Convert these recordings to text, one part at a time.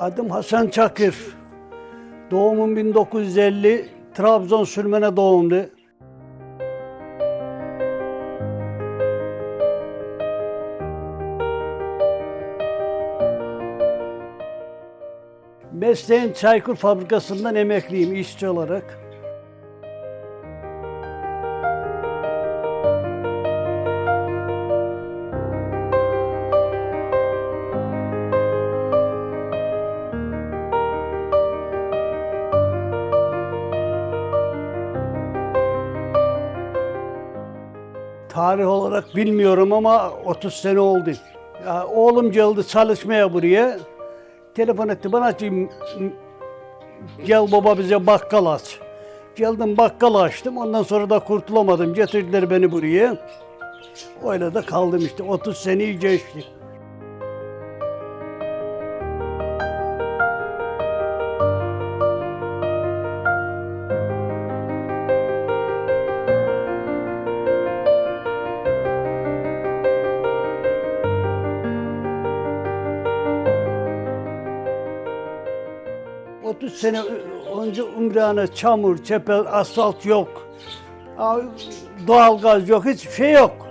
Adım Hasan Çakır. Doğumum 1950. Trabzon Sürmene doğumlu. Mesleğim Çaykur Fabrikası'ndan emekliyim işçi olarak. Tarih olarak bilmiyorum ama 30 sene oldu. Ya, oğlum geldi çalışmaya buraya. Telefon etti bana ki "M- m- gel baba bize bakkal aç. Geldim bakkal açtım ondan sonra da kurtulamadım. Getirdiler beni buraya. Öyle de kaldım işte 30 seneyi geçti. 30 sene önce Umrahane çamur, çepel, asfalt yok. Doğalgaz yok, hiçbir şey yok.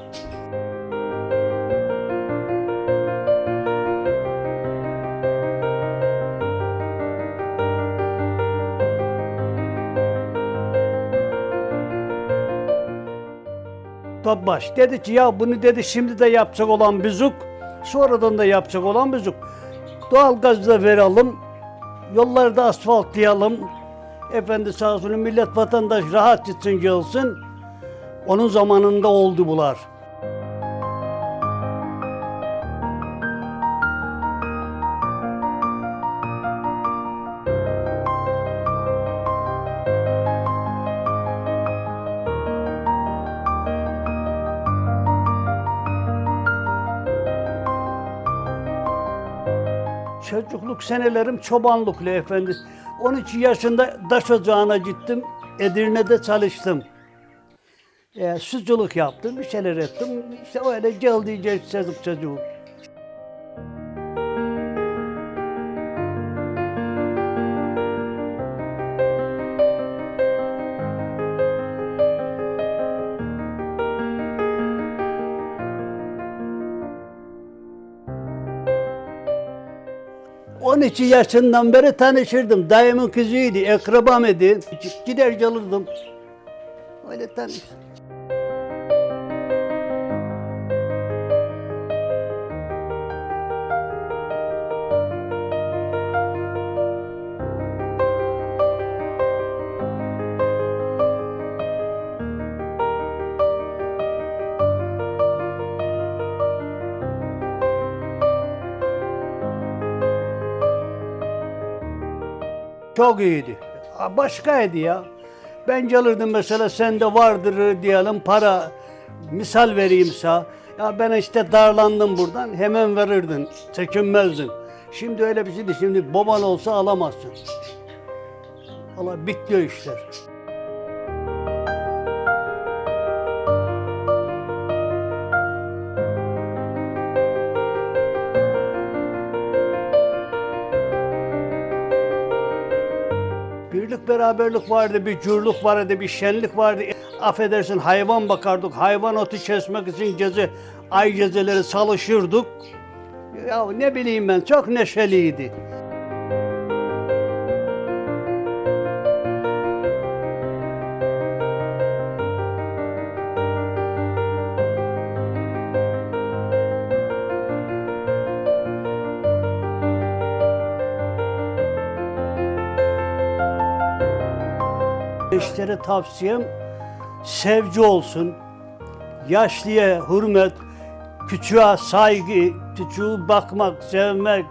Topbaş dedi ki ya bunu dedi şimdi de yapacak olan büzük, sonradan da yapacak olan büzük. Doğalgazı da verelim, yollarda asfaltlayalım. Efendi sağ olsun millet vatandaş rahat gitsin gelsin. Onun zamanında oldu bular. Çocukluk senelerim çobanlıklı efendi. 12 yaşında taş ocağına gittim. Edirne'de çalıştım. E, sütçülük yaptım, bir şeyler ettim. İşte öyle geldi geçti çocuğum. ...12 yaşından beri tanışırdım. Dayımın kızıydı, ekrabam idi. Gider gelirdim. Öyle tanıştık. Çok iyiydi. Ha, Başkaydı ya. Ben gelirdim mesela sende vardır diyelim para. Misal vereyim sana. Ya ben işte darlandım buradan hemen verirdin. Çekinmezdin. Şimdi öyle bir şey değil. Şimdi baban olsa alamazsın. Allah bitti o işler. Birlik beraberlik vardı, bir cürlük vardı, bir şenlik vardı. Affedersin hayvan bakardık, hayvan otu kesmek için gece, ay geceleri çalışırdık. Ya ne bileyim ben, çok neşeliydi. Gençlere tavsiyem sevci olsun. Yaşlıya hürmet, küçüğe saygı, küçüğü bakmak, sevmek,